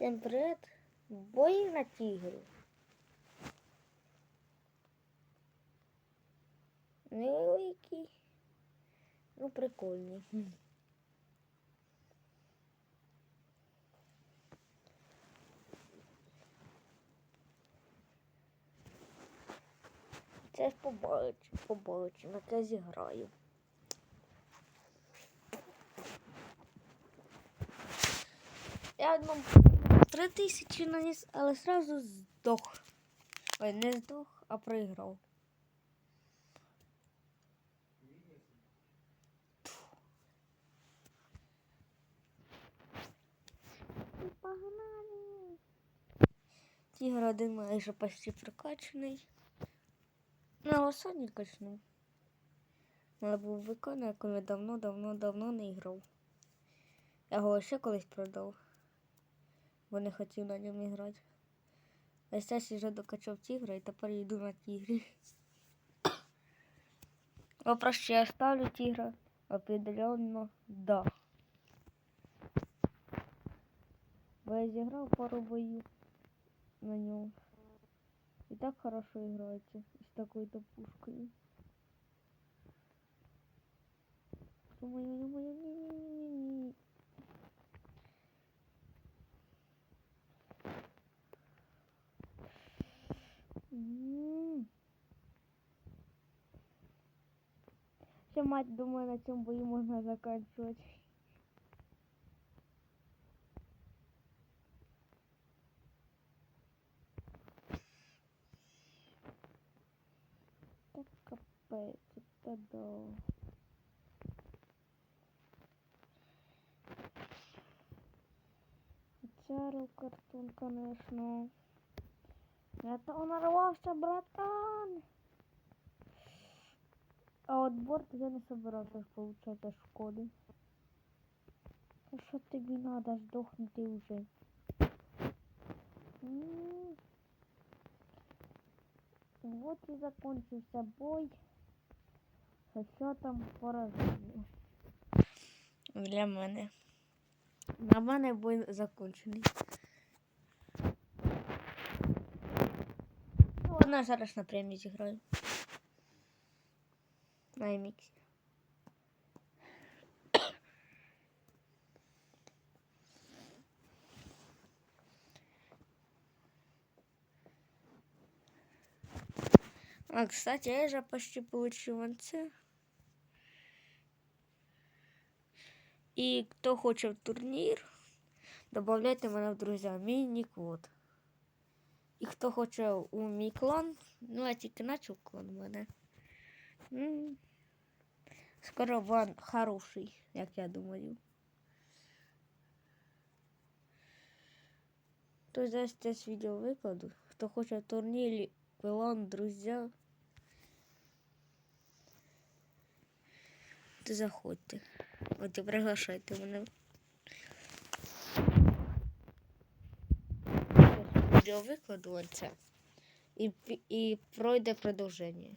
Всем привет! Бої на тігрі. Невеликий. Ну, прикольний. Це ж побачу, побачу, на це зіграю. Я одному три тисячі наніс, але сразу здох. Ой, не здох, а проіграв. Погнали. Тігр один майже почти прокачаний. Ну, але сьогодні качнув. Але був виконує, коли давно-давно-давно не грав. Я його ще колись продав, бо не хотів на ньому грати. А зараз вже докачав тігра і тепер йду на тігрі. Вопрос, чи я ставлю тігра? Определенно да. Бо я зіграв пару боїв на ньому. І так хорошо грається з такою-то пушкою. Ё-моё, ё-моё, Все, мать, думаю, на цьому бою можна заканчивать. Так капець, это да. Чару картон, конечно. Я то нарвався, братан. А от борт я не собирався получати шкоди. Та що тобі надо здохнути вже? М. Вот і закончився бой. Со счетом пораження. Для мене. На мене бой закончений. Ну, Вона зараз на премії зіграю. На еміксі. А, кстати, я же почти получил НЦ. І хто хоче в турнір, добавляйте мене в друзі. Мій ніквот. І хто хоче у мій клан, ну я тільки начав клан у мене. Скоро ван хороший, як я думаю. То зараз теж відео викладу. Хто хоче в турнірі, клан, друзі. То заходьте. От і приглашайте мене. Відео викладу оце. І, і пройде продовження.